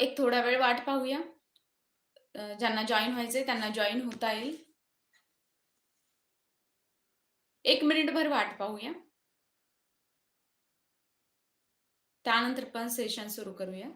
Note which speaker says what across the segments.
Speaker 1: एक थोडा वेळ वाट पाहूया. ज्यांना जॉइन व्हायचंय त्यांना जॉईन होता येईल. एक मिनिटभर वाट पाहूया. त्यानंतर पण सेशन सुरू करूया.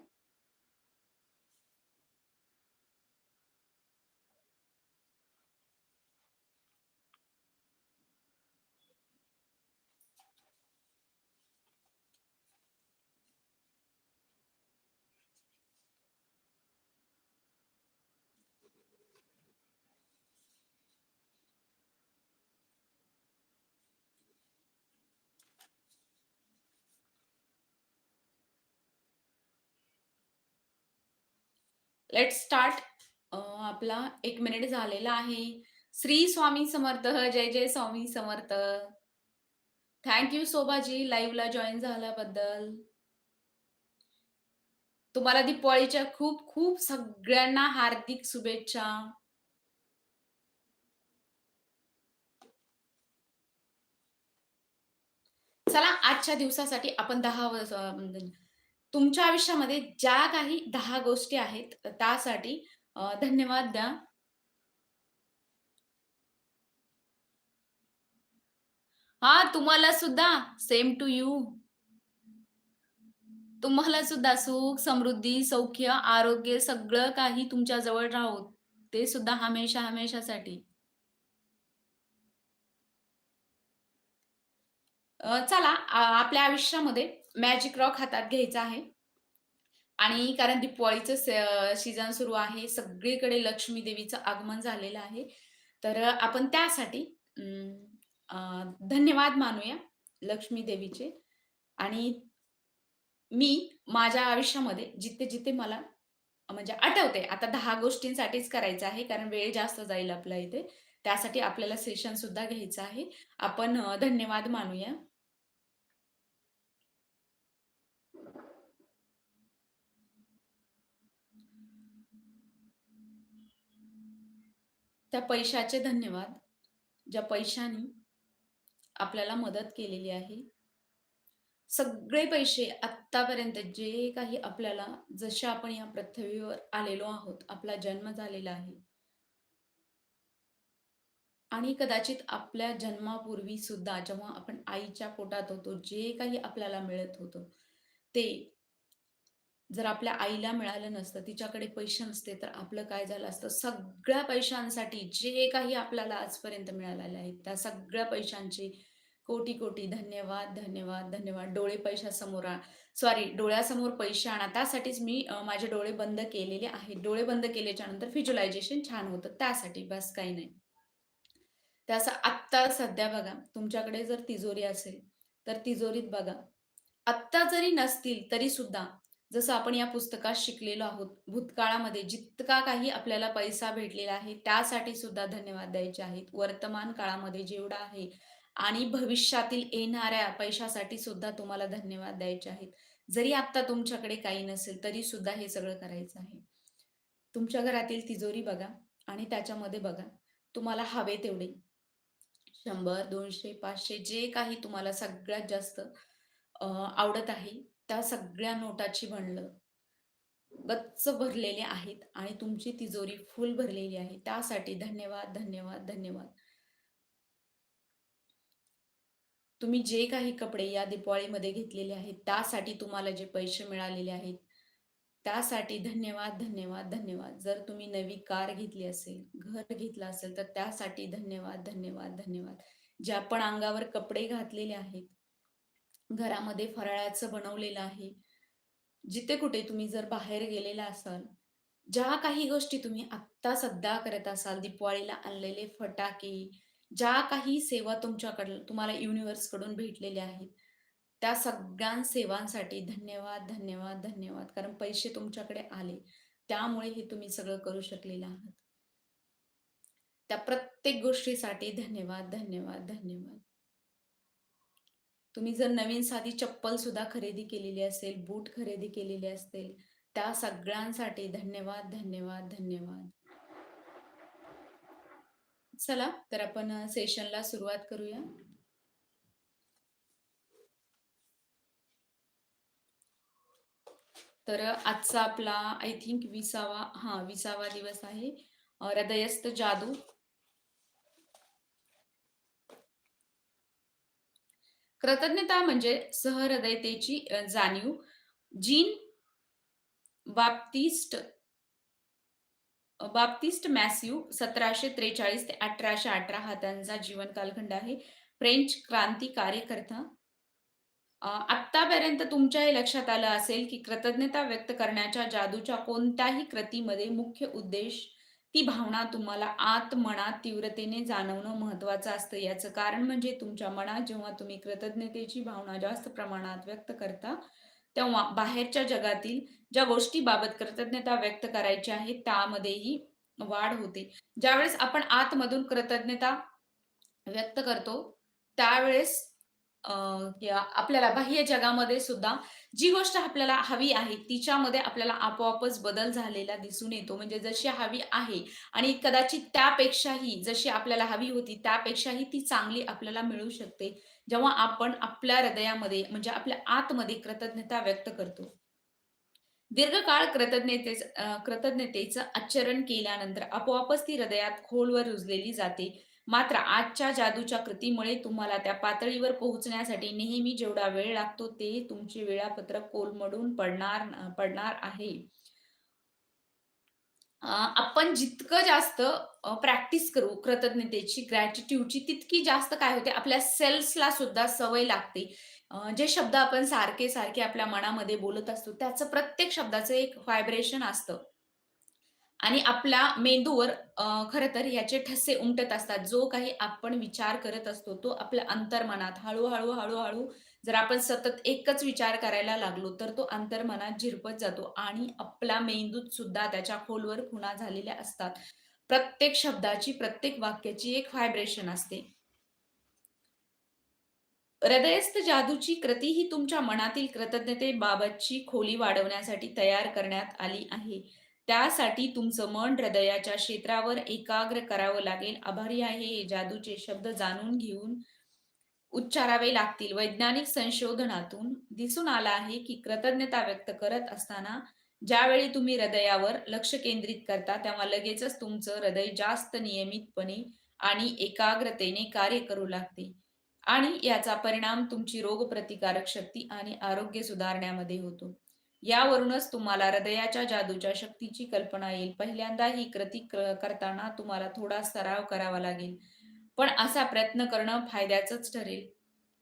Speaker 1: Let start. आपला एक मिनिट झालेला आहे. श्री स्वामी समर्थ. जय जय स्वामी समर्थ. थँक यू शोभाजी लाईव्हला जॉईन झाल्याबद्दल. तुम्हाला दीपावलीच्या खूप खूप सगळ्यांना हार्दिक शुभेच्छा. चला आजच्या दिवसासाठी आपण दहा तुमच्या आयुष्यामध्ये ज्या काही दहा गोष्टी आहेत त्यासाठी धन्यवाद द्या. हा तुम्हाला सुद्धा सेम टू यू. तुम्हाला सुद्धा सुख, समृद्धी, सौख्य, आरोग्य सगळं काही तुमच्या जवळ राहो. ते सुद्धा हमेशा हमेशासाठी. चला आपल्या आयुष्यामध्ये मॅजिक रॉक हातात घ्यायचा आहे. आणि कारण दिवाळीचं स सीझन सुरू आहे. सगळीकडे लक्ष्मी देवीचं आगमन झालेलं आहे. तर आपण त्यासाठी धन्यवाद मानूया लक्ष्मी देवीचे आणि मी माझ्या आयुष्यामध्ये जिथे-जिथे मला म्हणजे आठवते आता दहा गोष्टींसाठीच करायचं आहे कारण वेळ जास्त जाईल आपल्या इथे. त्यासाठी आपल्याला सेशन सुद्धा घ्यायचं आहे. आपण धन्यवाद मानूया. त्या पैशाचे धन्यवाद, ज्या पैशाने आपल्याला मदत केलेली आहे. सगळे पैसे आत्तापर्यंत जे काही आपल्याला जसे आपण या पृथ्वीवर आलेलो आहोत, आपला जन्म झालेला आहे. आणि कदाचित आपल्या जन्मापूर्वी सुद्धा जेव्हा आपण आईच्या पोटात होतो, जे काही आपल्याला मिळत होतं, ते जर आपल्या आईला मिळालं नसतं, तिच्याकडे पैसे नसते, तर आपलं काय झालं असतं? सगळ्या पैशांसाठी जे काही आपल्याला आजपर्यंत मिळालेलं आहे, त्या सगळ्या पैशांचे कोटी-कोटी धन्यवाद, धन्यवाद, धन्यवाद. डोळे पैशासमोर सॉरी डोळ्यासमोर पैसे आणा. त्यासाठीच मी माझे डोळे बंद केलेले आहेत. डोळे बंद केल्याच्यानंतर व्हिज्युअलायझेशन छान होतं. त्यासाठी बस काही नाही. त्याचा आत्ता सध्या बघा, तुमच्याकडे जर तिजोरी असेल, तर तिजोरीत बघा, आत्ता जरी नसतील तरी सुद्धा जसं आपण या पुस्तकात शिकलेलो आहोत, भूतकाळामध्ये जितका काही आपल्याला पैसा भेटलेला आहे, त्यासाठी सुद्धा धन्यवाद द्यायचे आहेत. वर्तमान काळामध्ये जेवढा आहे आणि भविष्यातील येणाऱ्या पैशासाठी सुद्धा तुम्हाला धन्यवाद द्यायचे आहेत. जरी आत्ता तुमच्याकडे काही नसेल, तरीसुद्धा हे सगळं करायचं आहे. तुमच्या घरातील तिजोरी बघा आणि त्याच्यामध्ये बघा, तुम्हाला हवे तेवढे शंभर दोनशे पाचशे जे काही तुम्हाला सगळ्यात जास्त आवडत आहे, त्या सगळ्या नोटाची बनलं गच्च भरलेले आहेत आणि तुमची तिजोरी फुल भरलेली आहे. त्यासाठी धन्यवाद, धन्यवाद, धन्यवाद. तुम्ही जे काही कपडे या दिपाळीमध्ये घेतलेले आहेत, त्यासाठी तुम्हाला जे पैसे मिळालेले आहेत, त्यासाठी धन्यवाद, धन्यवाद, धन्यवाद. जर तुम्ही नवी कार घेतली असेल, घर घेतलं असेल, तर त्यासाठी धन्यवाद, धन्यवाद, धन्यवाद. जे आपण अंगावर कपडे घातलेले आहेत, घरामध्ये फराळाचं बनवलेलं आहे, जिथे कुठे तुम्ही जर बाहेर गेलेला असाल, ज्या काही गोष्टी तुम्ही आत्ता सध्या करत असाल, दिपवाळीला आणलेले फटाके, ज्या काही सेवा तुमच्याकडं तुम्हाला युनिव्हर्सकडून भेटलेल्या आहेत, त्या सगळ्या सेवांसाठी धन्यवाद, धन्यवाद, धन्यवाद. कारण पैसे तुमच्याकडे आले, त्यामुळे हे तुम्ही सगळं करू शकलेलं आहात. त्या प्रत्येक गोष्टीसाठी धन्यवाद, धन्यवाद, धन्यवाद. तुम्ही जर नवीन साधी चप्पल सुद्धा खरेदी केलेली असेल, बूट खरेदी केलेले असतील, त्या सगळ्यांसाठी धन्यवाद, धन्यवाद, धन्यवाद. चला, तर आपण सेशनला सुरुवात करूया. तर आजचा आपला आय थिंक विसावा हा विसावा दिवस आहे. हृदयस्थ जादू. कृतज्ञता म्हणजे सहृदयतेची जाणीव. Jean Baptiste Baptiste Baptiste Massieu 1743 ते 1818 हा त्यांचा जीवन कालखंड आहे. फ्रेंच क्रांती कार्यकर्ता. आत्तापर्यंत तुमच्याही लक्षात आलं असेल, की कृतज्ञता व्यक्त करण्याच्या जादूच्या कोणत्याही कृतीमध्ये मुख्य उद्देश ती भावना तुम्हाला आत मनात तीव्रतेने जाणवणं महत्त्वाचं असतं. याचं कारण म्हणजे तुमच्या मनात जेव्हा तुम्ही कृतज्ञतेची भावना जास्त प्रमाणात व्यक्त करता, तेव्हा बाहेरच्या जगातील ज्या गोष्टीबाबत कृतज्ञता व्यक्त करायची आहे, त्यामध्येही वाढ होते. ज्यावेळेस आपण आतमधून कृतज्ञता व्यक्त करतो, त्यावेळेस आपल्याला बाह्य जगामध्ये सुद्धा जी गोष्ट आपल्याला हवी आहे, तिच्यामध्ये आपल्याला आपोआपच बदल झालेला दिसून येतो. म्हणजे जशी हवी आहे आणि कदाचित त्यापेक्षाही जशी आपल्याला हवी होती, त्यापेक्षाही ती चांगली आपल्याला मिळू शकते. जेव्हा आपण आपल्या हृदयामध्ये म्हणजे आपल्या आतमध्ये कृतज्ञता व्यक्त करतो. दीर्घकाळ कृतज्ञतेच कृतज्ञतेचं आचरण केल्यानंतर आपोआपच ती हृदयात खोलवर रुजलेली जाते. मात्र आजच्या जादूच्या कृतीमुळे तुम्हाला त्या पातळीवर पोहोचण्यासाठी नेहमी जेवढा वेळ लागतो, ते तुमचे वेळापत्रक कोलमडून पडणार पडणार आहे. आपण जितकं जास्त प्रॅक्टिस करू कृतज्ञतेची, ग्रॅटिट्यूडची, तितकी जास्त काय होते, आपल्या सेल्सला सुद्धा सवय लागते. जे शब्द आपण सारखे-सारखे आपल्या मनामध्ये बोलत असतो, त्याचं प्रत्येक शब्दाचं एक व्हायब्रेशन असतं. आणि आपल्या मेंदूवर खर खरं तर याचे ठसे उमटत असतात. जो काही आपण विचार करत असतो, तो आपल्या अंतर्मनात हळूहळू हळूहळू जर आपण सतत एकच विचार करायला लागलो, तर तो अंतर्मनात झिरपत जातो आणि आपला मेंदूत सुद्धा त्याच्या खोलवर खुणा झालेल्या असतात. प्रत्येक शब्दाची, प्रत्येक वाक्याची एक व्हायब्रेशन असते. हृदयस्थ जादूची कृती ही तुमच्या मनातील कृतज्ञतेबाबतची खोली वाढवण्यासाठी तयार करण्यात आली आहे. त्यासाठी तुमचं मन हृदयाच्या क्षेत्रावर एकाग्र करावं लागेल. आभारी आहे हे जादूचे शब्द जाणून घेऊन उच्चारावे लागतील. वैज्ञानिक संशोधनातून दिसून आलं आहे, की कृतज्ञता व्यक्त करत असताना ज्यावेळी तुम्ही हृदयावर लक्ष केंद्रित करता, तेव्हा लगेचच तुमचं हृदय जास्त नियमितपणे आणि एकाग्रतेने कार्य करू लागते. आणि याचा परिणाम तुमची रोगप्रतिकारक शक्ती आणि आरोग्य सुधारण्यामध्ये होतो. यावरूनच तुम्हाला हृदयाच्या जादूच्या शक्तीची कल्पना येईल. पहिल्यांदा ही कृती करताना तुम्हाला थोडा सराव करावा लागेल. पण असा प्रयत्न करणं फायद्याचंच ठरेल.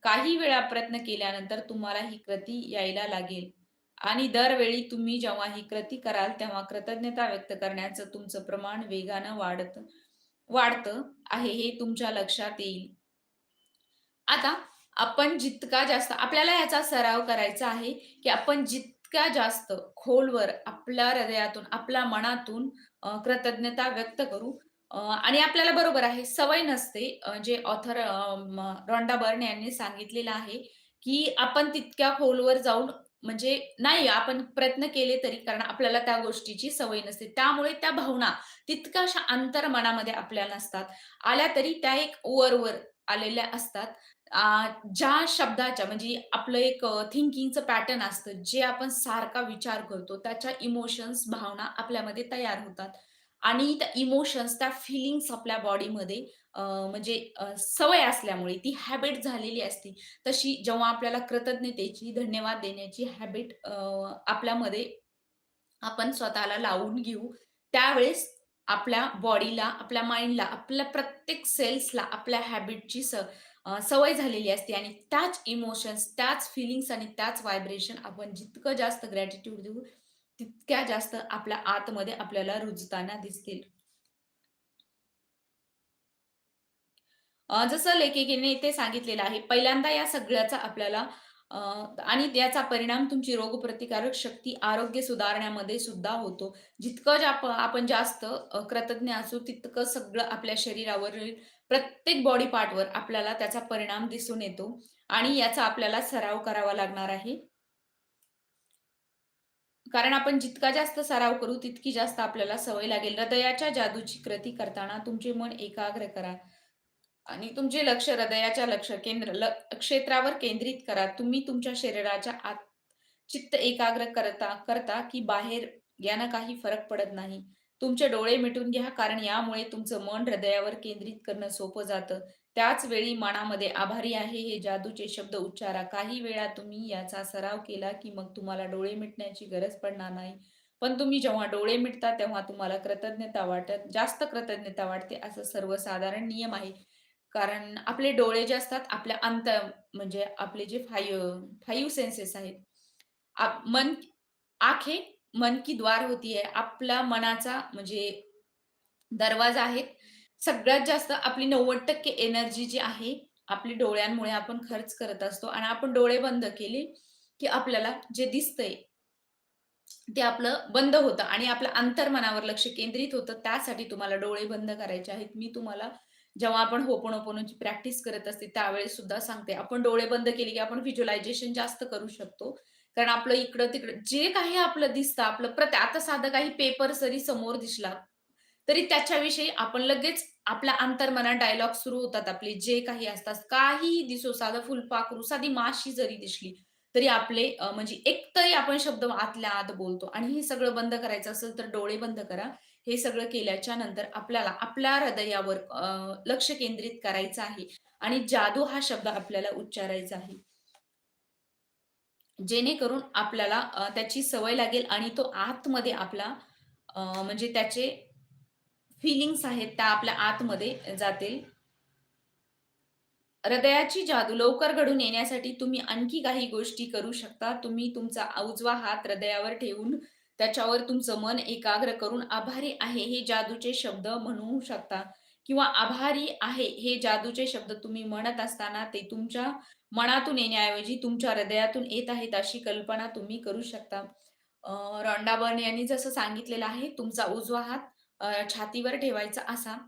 Speaker 1: काही वेळा प्रयत्न केल्यानंतर तुम्हाला ही कृती यायला लागेल आणि दरवेळी तुम्ही जेव्हा ही कृती कराल, तेव्हा कृतज्ञता व्यक्त करण्याचं तुमचं प्रमाण वेगानं वाढत वाढतं आहे, हे तुमच्या लक्षात येईल. आता आपण जितका जास्त आपल्याला याचा सराव करायचा आहे, की आपण जित इतक्या जास्त खोलवर आपल्या हृदयातून, आपल्या मनातून कृतज्ञता व्यक्त करू आणि आपल्याला बरोबर आहे, सवय नसते. जे ऑथर रॉन्डा बर्न यांनी सांगितलेलं आहे, की आपण तितक्या खोलवर जाऊन म्हणजे नाही आपण प्रयत्न केले तरी कारण आपल्याला त्या गोष्टीची सवय नसते. त्यामुळे त्या भावना तितक्याशा अंतर्मनामध्ये आपल्या नसतात. आल्या तरी त्या एक वर-वर आलेल्या असतात. ज्या शब्दाच्या म्हणजे आपलं एक थिंकिंगचं पॅटर्न असतं, जे आपण सारखा विचार करतो, त्याच्या इमोशन्स, भावना आपल्यामध्ये तयार होतात आणि त्या इमोशन्स, त्या फिलिंग्स आपल्या बॉडीमध्ये म्हणजे अ, सवय असल्यामुळे ती हॅबिट झालेली असते. तशी जेव्हा आपल्याला कृतज्ञतेची, धन्यवाद देण्याची हॅबिट आपल्यामध्ये आपण स्वतःला लावून घेऊ, त्यावेळेस आपल्या बॉडीला, आपल्या माइंडला, आपल्या प्रत्येक सेल्सला आपल्या हॅबिटची स सवय झालेली असते आणि त्याच इमोशन्स, त्याच फिलिंग्स आणि त्याच व्हायब्रेशन आपण जितकं जास्त ग्रॅटिट्यूड देऊ, तितक्या जास्त आपल्या आतमध्ये आपल्याला रुजताना दिसतील. जसं लेखिकेने इथे सांगितलेलं आहे, पहिल्यांदा या सगळ्याचा आपल्याला आणि त्याचा परिणाम तुमची रोगप्रतिकारक शक्ती, आरोग्य सुधारण्यामध्ये सुद्धा होतो. जितकं जा आपण जास्त कृतज्ञ असू, तितकं सगळं आपल्या शरीरावरील प्रत्येक बॉडी पार्टवर आपल्याला त्याचा परिणाम दिसून येतो आणि याचा आपल्याला सराव करावा लागणार आहे. कारण आपण जितका जास्त सराव करू, तितकी जास्त आपल्याला सवय लागेल. हृदयाच्या जादूची कृती करताना तुमचे मन एकाग्र करा. आणि तुमचे लक्ष हृदयाच्या लक्ष केंद्र ल क्षेत्रावर केंद्रित करा. तुम्ही तुमच्या शरीराच्या आत चित्त एकाग्र करता करता की बाहेर यानं काही फरक पडत नाही. तुमचे डोळे मिटून घ्या, कारण यामुळे तुमचं मन हृदयावर केंद्रित करणं सोपं जातं. त्याच वेळी मनामध्ये आभारी आहे हे जादूचे शब्द उच्चारा. काही वेळा तुम्ही याचा सराव केला, की मग तुम्हाला डोळे मिटण्याची गरज पडणार नाही. पण तुम्ही जेव्हा डोळे मिटता, तेव्हा तुम्हाला कृतज्ञता वाटत जास्त कृतज्ञता वाटते, असं सर्वसाधारण नियम आहे. कारण आपले डोळे जे असतात, आपल्या अंत म्हणजे आपले जे 5 5 सेन्सेस आहेत. आप मन हे मन की द्वार होती आहे आपला मनाचा म्हणजे दरवाजा आहे. सगळ्यात जास्त आपली 90% एनर्जी जी आहे, आपली डोळ्यांमुळे आपण खर्च करत असतो आणि आपण डोळे बंद केले, की आपल्याला जे दिसतंय ते आपलं बंद होतं आणि आपलं अंतर्मनावर लक्ष केंद्रित होतं. त्यासाठी तुम्हाला डोळे बंद करायचे आहेत. मी तुम्हाला जेव्हा आपण होपोनोपोनोची प्रॅक्टिस करत असते, त्यावेळेस सुद्धा सांगते. आपण डोळे बंद केले, की आपण व्हिज्युअलायझेशन जास्त करू शकतो. कारण आपलं इकडं-तिकडं जे काही आपलं दिसतं, आपलं प्रत्ये आता साधं काही पेपर जरी समोर दिसला, तरी त्याच्याविषयी आपण लगेच आपल्या अंतर्मनात डायलॉग सुरू होतात आपले जे काही असतात. काहीही दिसो, साधं फुलपाखरू, साधी माशी जरी दिसली, तरी आपले म्हणजे एक तरी आपण शब्द आतल्या आत बोलतो आणि हे सगळं बंद करायचं असेल, तर डोळे बंद करा. हे सगळं केल्याच्यानंतर आपल्याला आपल्या हृदयावर लक्ष केंद्रित करायचं आहे आणि जादू हा शब्द आपल्याला उच्चारायचा आहे. जेणेकरून आपल्याला त्याची सवय लागेल आणि तो आतमध्ये आपला म्हणजे त्याचे फिलिंग्स आहेत त्या आपल्या आतमध्ये जातील. हृदयाची जादू लवकर घडून येण्यासाठी तुम्ही आणखी काही गोष्टी करू शकता. तुम्ही तुमचा उजवा हात हृदयावर ठेवून त्याच्यावर तुमचं मन एकाग्र करून आभारी आहे हे जादूचे शब्द म्हणू शकता किंवा आभारी आहे हे जादूचे शब्द तुम्ही म्हणत असताना ते तुमच्या मनातून येण्याऐवजी तुमच्या हृदयातून येत आहेत अशी कल्पना तुम्ही करू शकता. अ, बर्न यांनी जसं सांगितलेलं आहे, तुमचा उजवा हात छातीवर ठेवायचा असा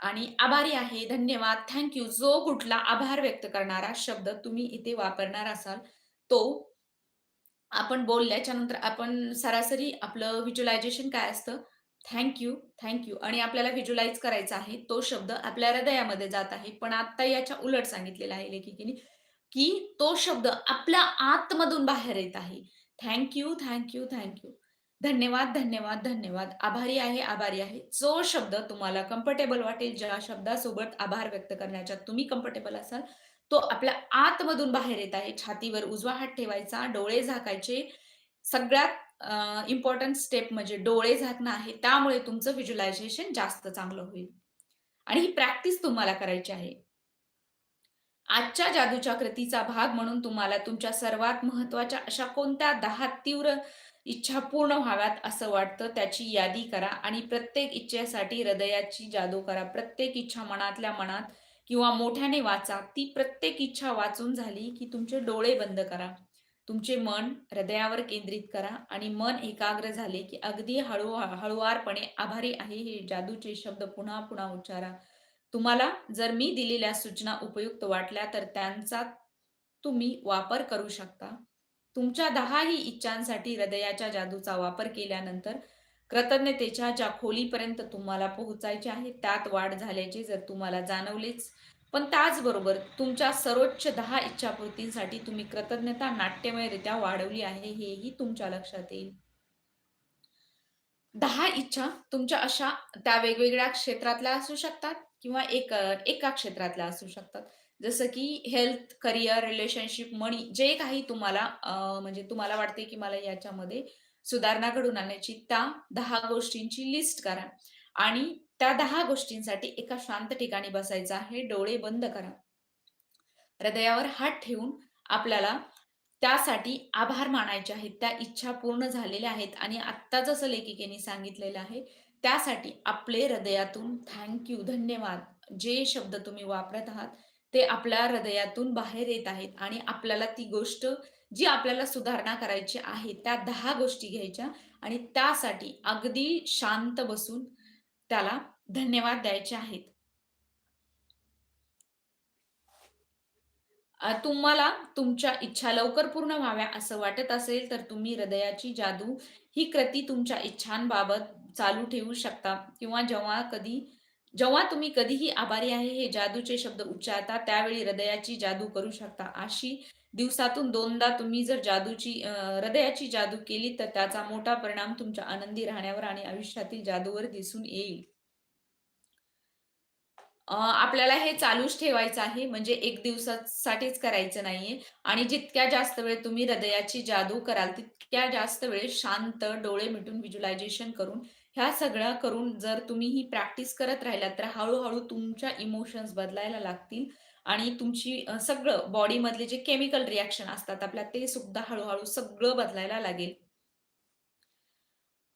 Speaker 1: आणि आभारी आहे, धन्यवाद, थँक यू जो कुठला आभार व्यक्त करणारा शब्द तुम्ही इथे वापरणार असाल, तो आपण बोलल्याच्या नंतर आपण सरासरी आपलं व्हिज्युलायझेशन काय असतं? थँक यू, थँक यू आणि आपल्याला व्हिज्युलाइज करायचा आहे. तो शब्द आपल्या हृदयामध्ये जात आहे. पण आता याच्या उलट सांगितलेला आहे लेखिकेने, की तो शब्द आपल्या आतमधून बाहेर येत आहे. Thank you, thank you, thank you. धन्यवाद, धन्यवाद, धन्यवाद. आभारी आहे, आभारी आहे. जो शब्द तुम्हाला कम्फर्टेबल वाटेल, ज्या शब्दासोबत आभार व्यक्त करण्याच्या तुम्ही कम्फर्टेबल असाल, तो आपल्या आतमधून बाहेर येत आहे. छातीवर उजवा हात ठेवायचा, डोळे झाकायचे. सगळ्यात इम्पॉर्टंट स्टेप म्हणजे डोळे झाकणं आहे. त्यामुळे तुमचं व्हिज्युलायझेशन जास्त चांगलं होईल आणि ही प्रॅक्टिस तुम्हाला करायची आहे. आजच्या जादूच्या कृतीचा भाग म्हणून तुम्हाला तुमच्या सर्वात महत्त्वाच्या अशा कोणत्या दहा तीव्र इच्छा पूर्ण व्हाव्यात असं वाटतं, त्याची यादी करा आणि प्रत्येक इच्छेसाठी हृदयाची जादू करा. प्रत्येक इच्छा मनातल्या मनात किंवा मोठ्याने वाचा. ती प्रत्येक इच्छा वाचून झाली, की तुमचे डोळे बंद करा. तुमचे मन हृदयावर केंद्रित करा आणि मन एकाग्र झाले, की अगदी हळू हळुवारपणे आभारी आहे हे जादूचे शब्द पुन्हा-पुन्हा उच्चारा. तुम्हाला जर मी दिलेल्या सूचना उपयुक्त वाटल्या, तर त्यांचा तुम्ही वापर करू शकता. तुमच्या दहाही इच्छांसाठी हृदयाच्या जादूचा वापर केल्यानंतर कृतज्ञतेच्या ज्या खोलीपर्यंत तुम्हाला पोहोचायचे आहे, त्यात वाढ झाल्याचे जर तुम्हाला जाणवलेच, पण त्याचबरोबर तुमच्या सर्वोच्च दहा इच्छापूर्तींसाठी तुम्ही कृतज्ञता नाट्यमयरित्या वाढवली आहे, हेही तुमच्या लक्षात येईल. दहा इच्छा तुमच्या अशा त्या वेगवेगळ्या क्षेत्रातल्या असू शकतात किंवा एक एका क्षेत्रातल्या असू शकतात. जसं की हेल्थ, करियर, रिलेशनशिप, मनी जे काही तुम्हाला म्हणजे तुम्हाला वाटते की मला याच्यामध्ये सुधारणा घडून आणण्याची त्या दहा गोष्टींची लिस्ट करा आणि त्या दहा गोष्टींसाठी एका शांत ठिकाणी बसायचं आहे. डोळे बंद करा. हृदयावर हात ठेवून आपल्याला त्यासाठी आभार मानायचे आहेत. त्या इच्छा पूर्ण झालेल्या आहेत आणि आत्ता जसं लेखिकेने सांगितलेलं आहे, त्यासाठी आपले हृदयातून थँक्यू धन्यवाद जे शब्द तुम्ही वापरत आहात, ते आपल्या हृदयातून बाहेर येत आहेत आणि आपल्याला ती गोष्ट जी आपल्याला सुधारणा करायची आहे, त्या दहा गोष्टी घ्यायच्या आणि त्यासाठी अगदी शांत बसून त्याला धन्यवाद द्यायचे आहेत. तुम्हाला तुमच्या इच्छा लवकर पूर्ण व्हाव्या असं वाटत असेल, तर तुम्ही हृदयाची जादू ही कृती तुमच्या इच्छांबाबत चालू ठेवू शकता किंवा जेव्हा कधी जेव्हा तुम्ही कधीही आभारी आहे हे जादूचे शब्द उच्चारता, त्यावेळी हृदयाची जादू करू शकता. अशी दिवसातून दोनदा तुम्ही जर जादूची हृदयाची जादू केली तर त्याचा मोठा परिणाम तुमच्या आनंदी राहण्यावर आणि आयुष्यातील जादूवर दिसून येईल. आपल्याला हे चालूच ठेवायचं आहे म्हणजे एक दिवसासाठीच करायचं नाहीये आणि जितक्या जास्त वेळ तुम्ही हृदयाची जादू कराल, तितक्या जास्त वेळ शांत डोळे मिटून व्हिज्युलायझेशन करून, ह्या सगळ्या करून जर तुम्ही ही प्रॅक्टिस करत राहिलात, तर हळूहळू तुमच्या इमोशन्स बदलायला लागतील आणि तुमची सगळं बॉडीमधले जे केमिकल रिॲक्शन असतात आपल्या, ते सुद्धा हळूहळू सगळं बदलायला लागेल.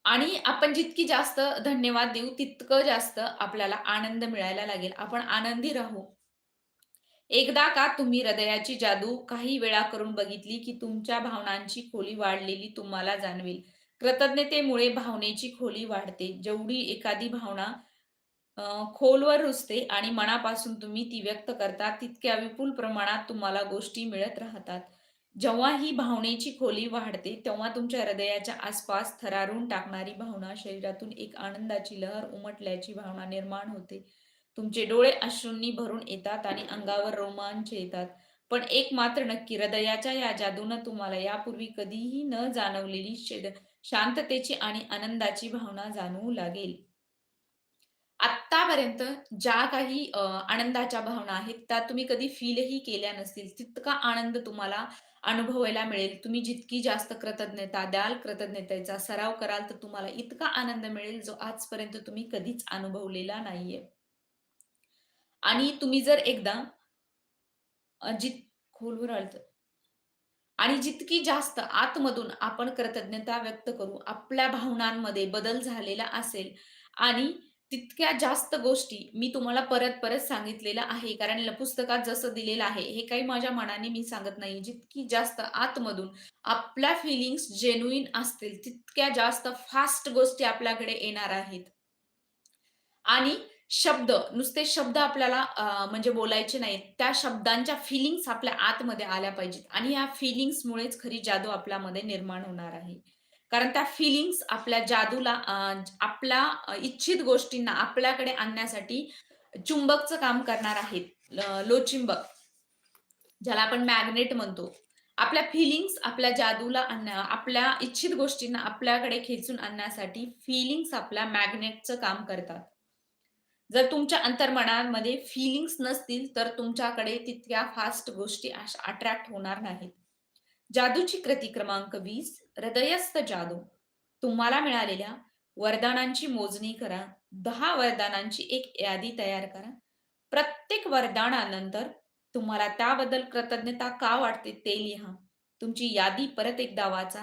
Speaker 1: आणि आपण जितकी जास्त धन्यवाद देऊ, तितकं जास्त आपल्याला आनंद मिळायला लागेल. आपण आनंदी राहू. एकदा का तुम्ही हृदयाची जादू काही वेळा करून बघितली, की तुमच्या भावनांची खोली वाढलेली तुम्हाला जाणवेल. कृतज्ञतेमुळे भावनेची खोली वाढते. जेवढी एखादी भावना खोलवर रुजते आणि मनापासून तुम्ही ती व्यक्त करता, तितक्या विपुल प्रमाणात तुम्हाला गोष्टी मिळत राहतात. जेव्हा ही भावनेची खोली वाढते, तेव्हा तुमच्या हृदयाच्या आसपास थरारून टाकणारी भावना, शरीरातून एक आनंदाची लहर उमटल्याची भावना निर्माण होते. तुमचे डोळे अश्रूंनी भरून येतात आणि अंगावर रोमांच येतात. पण एक मात्र नक्की, हृदयाच्या या जादूनं तुम्हाला यापूर्वी कधीही न जाणवलेली शांततेची आणि आनंदाची भावना जाणवू लागेल. आत्तापर्यंत ज्या काही आनंदाच्या भावना आहेत, त्या तुम्ही कधी फीलही केल्या नसतील. तितका आनंद तुम्हाला अनुभवायला मिळेल. तुम्ही जितकी जास्त कृतज्ञता द्याल, कृतज्ञतेचा सराव कराल, तर तुम्हाला इतका आनंद मिळेल, जो आजपर्यंत तुम्ही कधीच अनुभवलेला नाहीये. आणि तुम्ही जर एकदा जित खोलवर आलं आणि जितकी जास्त आतमधून आपण कृतज्ञता व्यक्त करू, आपल्या भावनांमध्ये बदल झालेला असेल आणि तितक्या जास्त गोष्टी मी तुम्हाला परत-परत सांगितलेलं आहे. कारण ल पुस्तकात जसं दिलेलं आहे, हे काही माझ्या मनाने मी सांगत नाही. जितकी जास्त आतमधून आपल्या फीलिंग्स जेन्युइन असतील, तितक्या जास्त फास्ट गोष्टी आपल्याकडे येणार आहेत. आणि शब्द, नुसते शब्द आपल्याला म्हणजे बोलायचे नाहीत. त्या शब्दांच्या फिलिंग्स आपल्या आतमध्ये आल्या पाहिजेत आणि या फिलिंग्समुळेच खरी जादू आपल्यामध्ये निर्माण होणार आहे. कारण त्या फिलिंग्स आपल्या जादूला आपल्या इच्छित गोष्टींना आपल्याकडे आणण्यासाठी चुंबकचं काम करणार आहेत. लोचिंबक ज्याला आपण मॅग्नेट म्हणतो. आपल्या फिलिंग्स आपल्या जादूला आणण्या आपल्या इच्छित गोष्टींना आपल्याकडे खेचून आणण्यासाठी फिलिंग्स आपल्या मॅग्नेटचं काम करतात. जर तुमच्या अंतर्मनामध्ये फीलिंग्स नसतील, तर तुमच्याकडे तितक्या फास्ट गोष्टी अट्रॅक्ट होणार नाहीत. जादूची कृती क्रमांक वीस हृदयस्थ जादू. तुम्हाला मिळालेल्या वरदानांची मोजणी करा. दहा वरदानांची एक यादी तयार करा. प्रत्येक वरदानानंतर तुम्हाला त्याबद्दल कृतज्ञता का वाटते ते लिहा. तुमची यादी परत एकदा वाचा.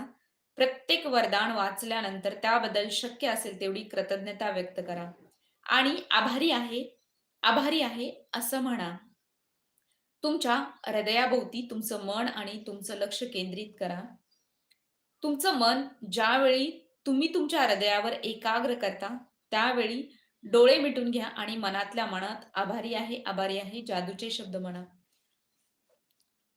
Speaker 1: प्रत्येक वरदान वाचल्यानंतर त्याबद्दल शक्य असेल तेवढी कृतज्ञता व्यक्त करा. आणि आभारी आहे, आभारी आहे असं म्हणा. तुमच्या हृदयाभोवती तुमचं मन आणि तुमचं लक्ष केंद्रित करा. तुमचं मन ज्यावेळी तुम्ही तुमच्या हृदयावर एकाग्र करता, त्यावेळी डोळे मिटून घ्या आणि मनातल्या मनात आभारी आहे, आभारी आहे जादूचे शब्द म्हणा.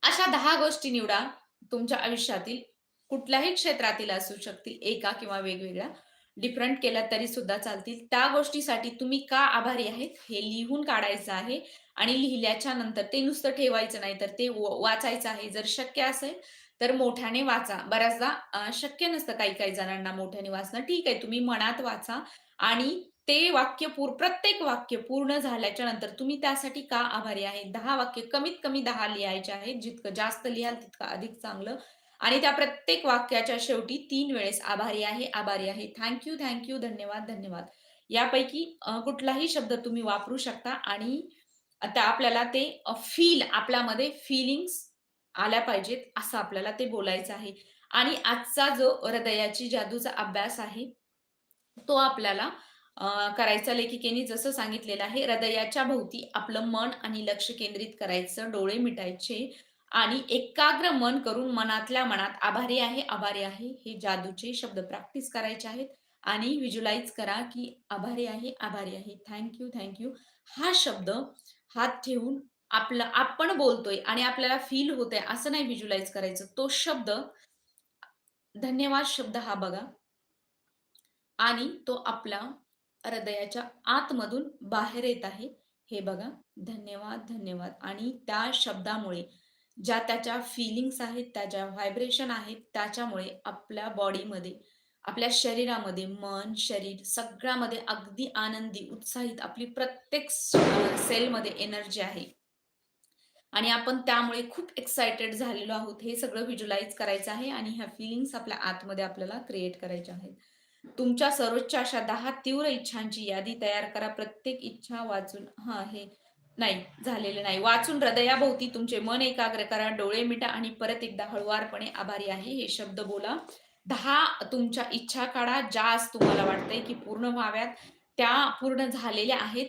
Speaker 1: अशा दहा गोष्टी निवडा तुमच्या आयुष्यातील कुठल्याही क्षेत्रातील असू शकतील, एका किंवा वेगवेगळ्या. डिफरंट केल्या तरी सुद्धा चालतील. त्या गोष्टीसाठी तुम्ही का आभारी आहेत हे लिहून काढायचं आहे आणि लिहिल्याच्या नंतर ते नुसतं ठेवायचं नाही, तर ते वाचायचं आहे. जर शक्य असेल तर मोठ्याने वाचा. बऱ्याचदा शक्य नसतं काही-काही जणांना मोठ्याने वाचणं. ठीक आहे, तुम्ही मनात वाचा आणि ते वाक्य पूर प्रत्येक वाक्य पूर्ण झाल्याच्यानंतर तुम्ही त्यासाठी का आभारी आहे? दहा वाक्य कमीत कमी दहा लिहायचे आहेत. जितकं जास्त लिहाल तितकं अधिक चांगलं. आणि त्या प्रत्येक वाक्याच्या शेवटी तीन वेळेस आभारी आहे, आभारी आहे, थँक्यू थँक्यू धन्यवाद, धन्यवाद. यापैकी कुठलाही शब्द तुम्ही वापरू शकता आणि आता आपल्याला ते फील आपल्यामध्ये फीलिंग्स आल्या पाहिजेत, असं आपल्याला ते बोलायचं आहे. आणि आजचा जो हृदयाची जादूचा अभ्यास आहे, तो आपल्याला करायचा लेखिकेने जसं सांगितलेलं आहे, हृदयाच्या भोवती आपलं मन आणि लक्ष केंद्रित करायचं, डोळे मिटायचे आणि एकाग्र मन करून मनातल्या मनात आभारी आहे, आभारी आहे, हे जादूचे शब्द प्रॅक्टिस करायचे आहेत आणि व्हिज्युअलाइज करा, की आभारी आहे, आभारी आहे, थँक यू, थँक यू. हा शब्द हात ठेवून आपलं आपण बोलतोय आणि आपल्याला फील होतंय असं नाही व्हिज्युलाइज करायचं. तो शब्द धन्यवाद शब्द हा बघा आणि तो आपला हृदयाच्या आतमधून बाहेर येत आहे, हे बघा. धन्यवाद, धन्यवाद आणि त्या शब्दामुळे ज्या त्याच्या फीलिंग्स आहेत, त्या ज्या व्हायब्रेशन आहेत, त्याच्यामुळे आपल्या बॉडीमध्ये, आपल्या शरीरामध्ये मन, शरीर सगळ्यामध्ये अगदी आनंदी, उत्साहित आपली प्रत्येक सेलमध्ये एनर्जी आहे. आणि आपण त्यामुळे खूप एक्सायटेड झालेलो आहोत. हे सगळं व्हिज्युलाइज करायचं आहे आणि ह्या फिलिंग्स आपल्या आतमध्ये आपल्याला क्रिएट करायच्या आहेत. तुमच्या सर्वोच्च अशा दहा तीव्र इच्छांची यादी तयार करा. प्रत्येक इच्छा वाचून हा हे नाही, झालेलं नाही. वाचून हृदयाभोवती तुमचे मन एकाग्र करा, डोळे मिटा आणि परत एकदा हळुवारपणे आभारी आहे हे शब्द बोला. दहा तुमच्या इच्छा काढा, ज्या आज तुम्हाला वाटतंय की पूर्ण व्हाव्यात, त्या पूर्ण झालेल्या आहेत.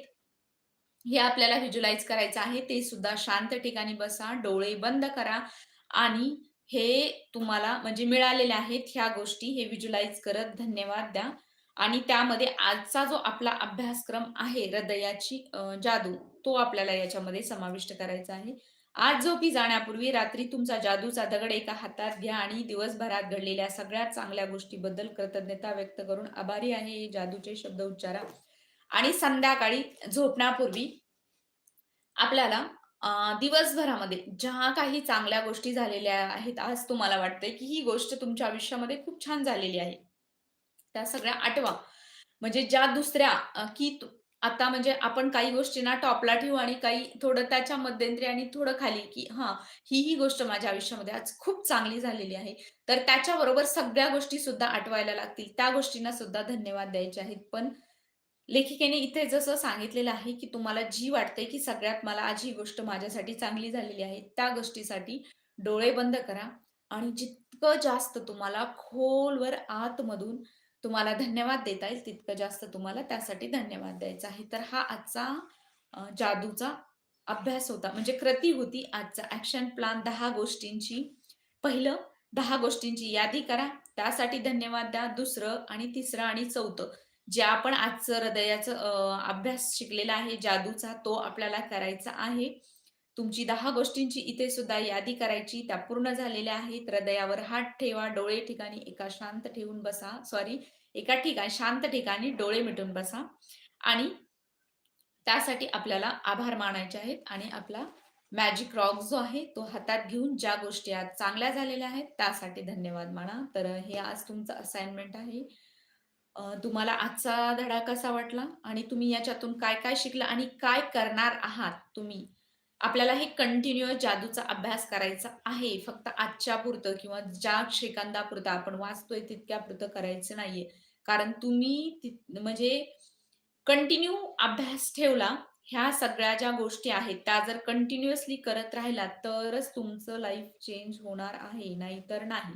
Speaker 1: हे आपल्याला व्हिज्युलाइज करायचं आहे. ते सुद्धा शांत ठिकाणी बसा, डोळे बंद करा आणि हे तुम्हाला म्हणजे मिळालेल्या आहेत ह्या गोष्टी हे व्हिज्युलाइज करत धन्यवाद द्या. आणि त्यामध्ये आजचा जो आपला अभ्यासक्रम आहे हृदयाची जादू, तो आपल्याला याच्यामध्ये समाविष्ट करायचा आहे. आज झोपी जाण्यापूर्वी रात्री तुमचा जादूचा दगड एका हातात घ्या आणि दिवसभरात घडलेल्या सगळ्यात चांगल्या गोष्टीबद्दल कृतज्ञता व्यक्त करून आभारी आहे जादूचे शब्द उच्चारा. आणि संध्याकाळी झोपण्यापूर्वी आपल्याला दिवसभरामध्ये ज्या काही चांगल्या गोष्टी झालेल्या आहेत, आज तुम्हाला वाटतंय की ही गोष्ट तुमच्या आयुष्यामध्ये खूप छान झालेली आहे. त्या सगळ्या आठवा. म्हणजे ज्या दुसऱ्या की आता म्हणजे आपण काही गोष्टींना टॉपला ठेवू आणि काही थोडं त्याच्या मध्यंतरी आणि थोडं खाली, की हा ही, ही गोष्ट माझ्या आयुष्यामध्ये आज खूप चांगली झालेली आहे. तर त्याच्याबरोबर सगळ्या गोष्टी सुद्धा आठवायला लागतील. त्या गोष्टींना सुद्धा धन्यवाद द्यायचे आहेत. पण लेखिकेने इथे जसं सांगितलेलं आहे, की तुम्हाला जी वाटते, की सगळ्यात मला आज ही गोष्ट माझ्यासाठी चांगली झालेली आहे. त्या गोष्टीसाठी डोळे बंद करा आणि जितकं जास्त तुम्हाला खोलवर आतमधून तुम्हाला धन्यवाद देता येईल, तितकं जास्त तुम्हाला त्यासाठी धन्यवाद द्यायचा आहे. तर हा आजचा जादूचा अभ्यास होता. म्हणजे कृती होती आजचा ऍक्शन प्लान दहा गोष्टींची. पहिलं दहा गोष्टींची यादी करा. त्यासाठी धन्यवाद द्या. दुसरं आणि तिसरं आणि चौथं जे आपण आजचं हृदयाचं अभ्यास शिकलेला आहे जादूचा, तो आपल्याला करायचा आहे. तुमची दहा गोष्टींची इथे सुद्धा यादी करायची. त्या पूर्ण झालेल्या आहेत. हृदयावर हात ठेवा, डोळे ठिकाणी एका शांत ठेवून बसा. सॉरी, एका ठिकाणी शांत ठिकाणी डोळे मिटून बसा आणि त्यासाठी आपल्याला आभार मानायचे आहेत आणि आपला मॅजिक रॉक जो आहे, तो हातात घेऊन ज्या गोष्टी आज चांगल्या झालेल्या आहेत, त्यासाठी धन्यवाद माना. तर हे आज तुमचं असाइनमेंट आहे. तुम्हाला आजचा धडा कसा वाटला आणि तुम्ही याच्यातून काय-काय शिकला आणि काय करणार आहात तुम्ही? आपल्याला हे कंटिन्युअस जादूचा अभ्यास करायचा आहे. फक्त आजच्यापुरतं किंवा ज्या श्रीकांतापुरतं आपण वाचतोय तितक्यापुरतं करायचं नाहीये. कारण तुम्ही म्हणजे कंटिन्यू अभ्यास ठेवला, ह्या सगळ्या ज्या गोष्टी आहेत, त्या जर कंटिन्युअसली करत राहिला तरच तुमचं लाईफ चेंज होणार आहे, नाहीतर नाही.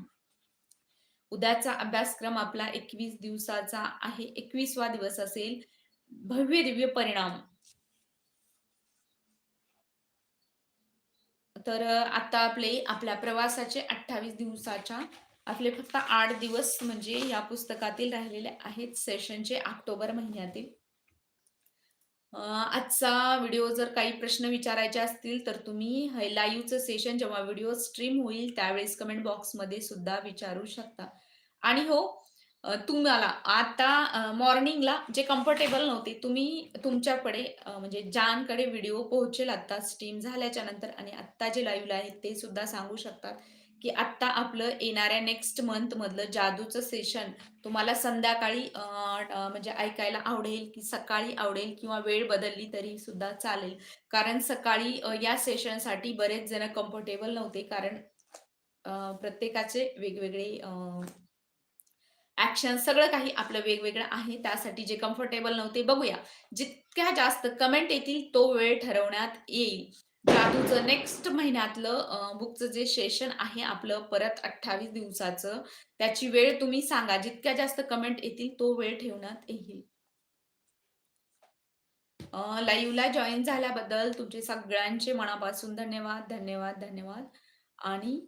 Speaker 1: उद्याचा अभ्यासक्रम आपला 21 दिवसाचा आहे. 21वा दिवस असेल. भव्य-दिव्य परिणाम. तर आता आपले आपल्या प्रवासाचे 28 दिवसाच्या आपले फक्त आठ दिवस म्हणजे या पुस्तकातील राहिलेले आहेत सेशनचे ऑक्टोबर महिन्यातील. आजचा व्हिडिओ जर काही प्रश्न विचारायचे असतील, तर तुम्ही लाईव्हचं सेशन जेव्हा व्हिडिओ स्ट्रीम होईल, त्यावेळेस कमेंट बॉक्समध्ये सुद्धा विचारू शकता. आणि हो, तुम्हाला आता मॉर्निंगला जे कम्फर्टेबल नव्हते, तुम्ही तुमच्याकडे म्हणजे ज्यांकडे व्हिडिओ पोहोचेल आता स्ट्रीम झाल्याच्यानंतर आणि आत्ता जे लाईव्हला आहेत, ते सुद्धा सांगू शकतात, की आत्ता आपलं येणाऱ्या नेक्स्ट मंथमधलं जादूचं सेशन तुम्हाला संध्याकाळी म्हणजे ऐकायला आवडेल, की सकाळी आवडेल किंवा वेळ बदलली तरी सुद्धा चालेल. कारण सकाळी या सेशनसाठी बरेच जण कम्फर्टेबल नव्हते. कारण प्रत्येकाचे वेगवेगळे ऍक्शन ॲक्शन सगळं काही आपलं वेगवेगळं आहे. त्यासाठी जे कम्फर्टेबल नव्हते बघूया. जितक्या जास्त कमेंट येतील तो वेळ ठरवण्यात येईल. जादूचं नेक्स्ट महिन्यातलं बुकचं जे सेशन आहे आपलं परत 28 दिवसाचं, त्याची वेळ तुम्ही सांगा. जितक्या जास्त कमेंट येतील तो वेळ ठेवण्यात येईल. लाईव्हला जॉईन झाल्याबद्दल तुमचे सगळ्यांचे मनापासून धन्यवाद, धन्यवाद, धन्यवाद आणि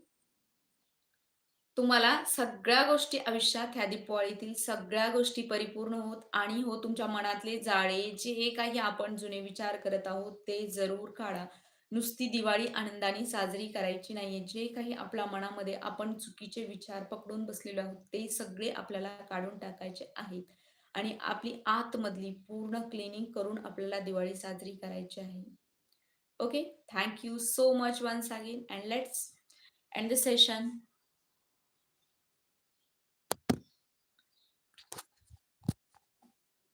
Speaker 1: तुम्हाला सगळ्या गोष्टी आयुष्यात ह्या दीपावळीतील सगळ्या गोष्टी परिपूर्ण होत आणि हो तुमच्या मनातले जाळे जे काही आपण जुने विचार करत आहोत ते जरूर काढा. नुसती दिवाळी आनंदाने साजरी करायची नाहीये. जे काही आपल्या मनामध्ये आपण चुकीचे विचार पकडून बसलेलो आहोत ते सगळे आपल्याला काढून टाकायचे आहेत आणि आपली आतमधली पूर्ण क्लीनिंग करून आपल्याला दिवाळी साजरी करायची आहे. Okay thank you so much once again, and let's end the session